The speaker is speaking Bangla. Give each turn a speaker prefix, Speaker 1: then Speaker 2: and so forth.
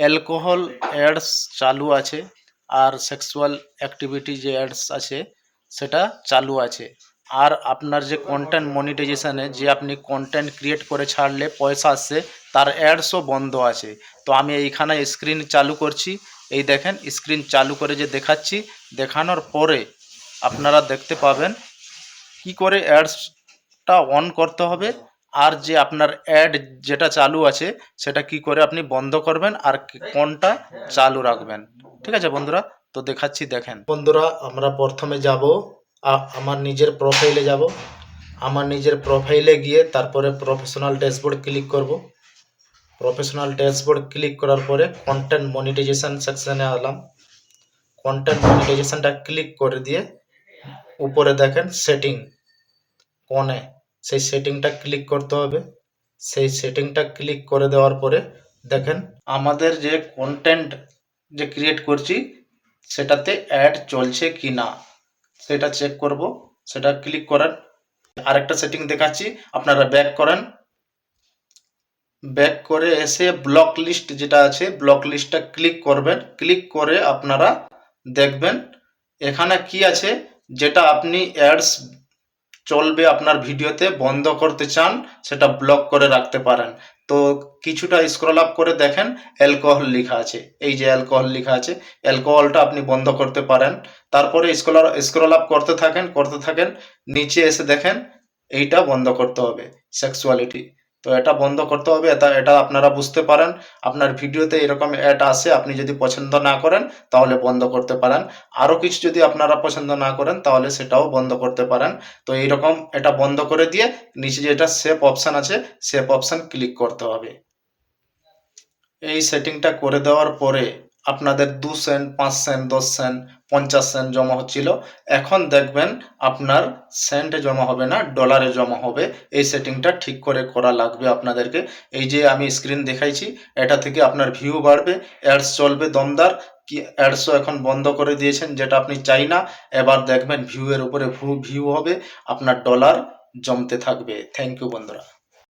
Speaker 1: অ্যালকোহল অ্যাডস চালু আছে আর সেক্সুয়াল অ্যাক্টিভিটি যে অ্যাডস আছে সেটা চালু আছে। আর আপনার যে কন্টেন্ট মনিটাইজেশানে যে আপনি কন্টেন্ট ক্রিয়েট করে ছাড়লে পয়সা আসছে, তার অ্যাডসও বন্ধ আছে। তো আমি এইখানে স্ক্রিন চালু করছি। এই দেখেন স্ক্রিন চালু করে যে দেখাচ্ছি, দেখানোর পরে আপনারা দেখতে পাবেন কি করে অ্যাডসটা অন করতে হবে। আর যে আপনার অ্যাড যেটা চালু আছে, সেটা কি করে আপনি বন্ধ করবেন আর কোনটা চালু রাখবেন। ঠিক আছে বন্ধুরা? তো দেখাচ্ছি, দেখেন। বন্ধুরা, আমরা প্রথমে যাব আমার নিজের প্রোফাইলে যাব। আমার নিজের প্রোফাইলে গিয়ে তারপরে প্রফেশনাল ড্যাশবোর্ড ক্লিক করব। প্রফেশনাল ড্যাশবোর্ড ক্লিক করার পরে কন্টেন্ট মনিটাইজেশন সেকশনে এলাম কন্টেন্ট মনিটাইজেশনটা ক্লিক করে দিয়ে উপরে দেখেন সেটিং কোণে। সেই সেটিংটা ক্লিক করতে হবে। সেই সেটিংটা ক্লিক করে দেওয়ার পরে দেখেন আমাদের যে কন্টেন্ট যে ক্রিয়েট করছি, সেটাতে অ্যাড চলছে কি না, সেটা চেক করব। সেটা ক্লিক করেন আরেকটা সেটিং দেখাচ্ছি, আপনারা ব্যাক করেন। ব্যাক করে এসে ব্লক লিস্ট যেটা আছে ব্লক লিস্টটা ক্লিক করবেন। ক্লিক করে আপনারা দেখবেন, এখানে কি আছে, যেটা আপনি অ্যাডস চলবে আপনার ভিডিওতে, বন্ধ করতে চান, সেটা ব্লক করে রাখতে পারেন। তো কিছুটা স্ক্রল আপ করে দেখেন অ্যালকোহল লেখা আছে। এই যে অ্যালকোহল লেখা আছে অ্যালকোহলটা আপনি বন্ধ করতে পারেন। তারপরে স্ক্রল স্ক্রল আপ করতে থাকেন করতে থাকেন, নিচে এসে দেখেন, এইটা বন্ধ করতে হবে সেক্সুয়ালিটি তো এটা বন্ধ করতে হবে, এটা এটা আপনারা বুঝতে পারেন। আপনার ভিডিওতে এরকম অ্যাড আসে, আপনি যদি পছন্দ না করেন, তাহলে বন্ধ করতে পারেন। আরও কিছু যদি আপনারা পছন্দ না করেন, তাহলে সেটাও বন্ধ করতে পারেন। তো এইরকম এটা বন্ধ করে দিয়ে নিচে যেটা সেভ অপশান আছে সেফ অপশান ক্লিক করতে হবে। এই সেটিংটা করে দেওয়ার পরে আপনাদের দু সেন্ট, পাঁচ সেন্ট, দশ সেন্ট, পঞ্চাশ সেন্ট জমা হচ্ছিল। এখন দেখবেন আপনার সেন্টে জমা হবে না, ডলারে জমা হবে। এই সেটিংটা ঠিক করে করা লাগবে আপনাদেরকে। এই যে আমি স্ক্রিন দেখাইছি, এটা থেকে আপনার ভিউ বাড়বে অ্যাডস চলবে দমদার। কি অ্যাডসও এখন বন্ধ করে দিয়েছেন, যেটা আপনি চাই না। এবার দেখবেন ভিউয়ের উপরে ভিউ হবে, আপনার ডলার জমতে থাকবে। থ্যাংক ইউ বন্ধুরা।